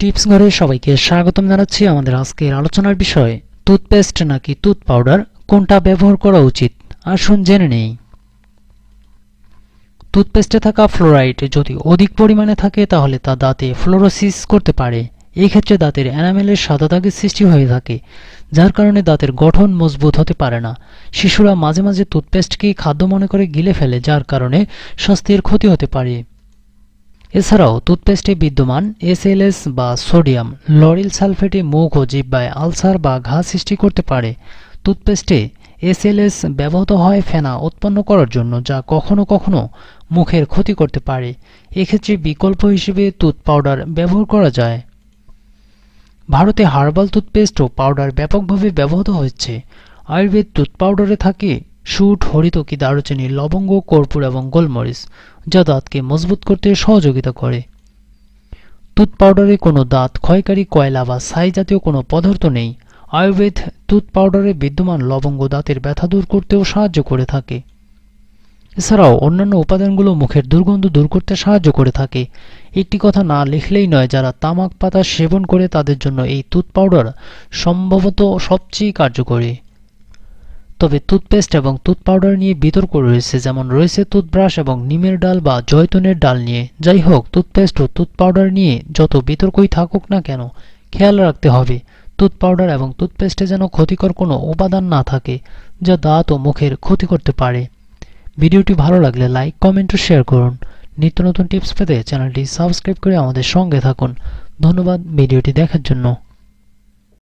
Tips ঘরে সবাইকে স্বাগতম জানাচ্ছি আমাদের আজকের আলোচনার বিষয় টুথপেস্ট নাকি টুথ পাউডার কোনটা ব্যবহার করা উচিত? আসুন জেনে নেই। টুথপেস্টে থাকা ফ্লোরাইড যদি অধিক পরিমাণে থাকে, তাহলে তা দাঁতে ফ্লোরোসিস করতে পারে। এই ক্ষেত্রে দাঁতের এনামেলের সাদা দাগের সৃষ্টি হয়ে থাকে, যার কারণে দাঁতের গঠন মজবুত হতে পারে না। শিশুরা মাঝে মাঝে টুথপেস্টকেই খাদ্য মনে করে গিলে ফেলে, যার কারণে স্বাস্থ্যের ক্ষতি হতে পারে। এছাড়াও টুথপেস্টে বিদ্যমান এসএলএস বা সোডিয়াম লরিল সালফেটে মুখ ও জিব্বায় আলসার বা ঘা সৃষ্টি করতে পারে। টুথপেস্টে এসএলএস ব্যবহৃত হয় ফেনা উৎপন্ন করার জন্য, যা কখনো কখনো মুখের ক্ষতি করতে পারে। এক্ষেত্রে বিকল্প হিসেবে টুথ পাউডার ব্যবহার করা যায়। ভারতে হার্বাল টুথপেস্ট ও পাউডার ব্যাপকভাবে ব্যবহৃত হচ্ছে আয়ুর্বেদ টুথ পাউডারে থাকে সুট হরিতকি, দারুচিনি, লবঙ্গ, কর্পূর এবং গোলমরিচ যা দাঁতকে মজবুত করতে সহযোগিতা করে। টুথ পাউডারে কোনো দাঁত, ক্ষয়কারী কয়লা বা ছাই জাতীয় কোনো পদার্থ নেই। আয়ুর্বেদ টুথ পাউডারে বিদ্যমান লবঙ্গ দাঁতের ব্যথা দূর করতেও সাহায্য করে থাকে। এছাড়াও অন্যান্য উপাদানগুলো মুখের দুর্গন্ধ দূর করতে সাহায্য করে থাকে। একটি কথা না লিখলেই নয়, যারা তামাক পাতা সেবন করে তাদের জন্য এই টুথ পাউডার সম্ভবত সবচেয়ে কার্যকরী। তবে টুথপেস্ট এবং টুথ পাউডার নিয়ে বিতর্ক রয়েছে, যেমন রয়েছে টুথব্রাশ এবং নিমের ডাল বা জয়তুনের ডাল নিয়ে। যাই হোক টুথপেস্ট ও টুথ পাউডার নিয়ে যত বিতর্কই থাকুক না কেন, খেয়াল রাখতে হবে টুথ পাউডার এবং টুথপেস্টে যেন ক্ষতিকর কোনো উপাদান না থাকে, যা দাঁত ও মুখের ক্ষতি করতে পারে। ভিডিওটি ভালো লাগলে লাইক, কমেন্ট ও শেয়ার করুন। নিত্য নতুন টিপস পেতে চ্যানেলটি সাবস্ক্রাইব করে আমাদের সঙ্গে থাকুন। ধন্যবাদ ভিডিওটি দেখার জন্য।